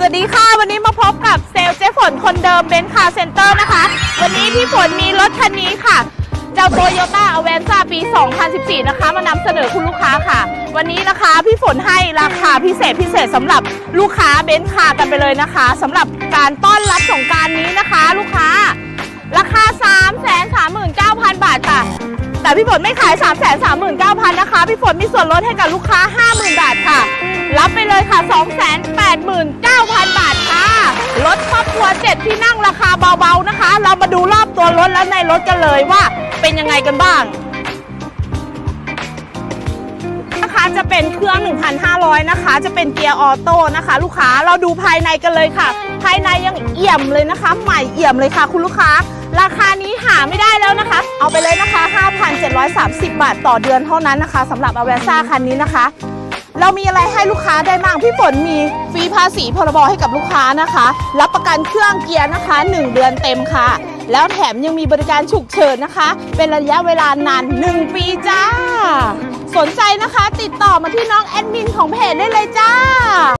สวัสดีค่ะ วันนี้มาพบกับเซลเจ๊ฝนคนเดิมเบนซ์คาร์เซ็นเตอร์นะคะ วันนี้พี่ฝนมีรถคันนี้ค่ะ เจ้าโตโยต้าอเวนซ่าปี 2014 นะคะ มานำเสนอคุณลูกค้าค่ะ วันนี้นะคะพี่ฝนให้ราคาพิเศษพิเศษสำหรับลูกค้าเบนซ์คาร์กันไปเลยนะคะสำหรับการต้อนรับสงการนี้นะคะ ลูกค้า ราคา 3 3 9 0 0 0 บาทค่ะ แต่พี่ฝนไม่ขาย 3 3 9 0 0 0นะคะ พี่ฝนมีส่วนลดให้กับลูกค้า 50,000 บาทค่ะ รอบครัว7ที่นั่งราคาเบาๆนะคะ เรามาดูรอบตัวรถและในรถกันเลยว่าเป็นยังไงกันบ้างนะคะจะเป็นเครื่อง 1,500 นะคะ จะเป็นเกียร์ออโต้นะคะ ลูกค้าเราดูภายในกันเลยค่ะ ภายในยังเอี่ยมเลยนะคะ ใหม่เอี่ยมเลยค่ะ คุณลูกค้า ราคานี้หาไม่ได้แล้วนะคะ เอาไปเลยนะคะ 5,730 บาทต่อเดือนเท่านั้นนะคะสำหรับอเวซ่าคันนี้นะคะ เรามีอะไรให้ลูกค้าได้บ้างพี่ฝนมีฟรีภาษีพรบให้กับลูกค้านะคะ รับประกันเครื่องเกียร์นะคะ 1 เดือนเต็มค่ะ แล้วแถมยังมีบริการฉุกเฉินนะคะ เป็นระยะเวลานาน 1 ปีจ้า สนใจนะคะ ติดต่อมาที่น้องแอดมินของเพจได้เลยจ้า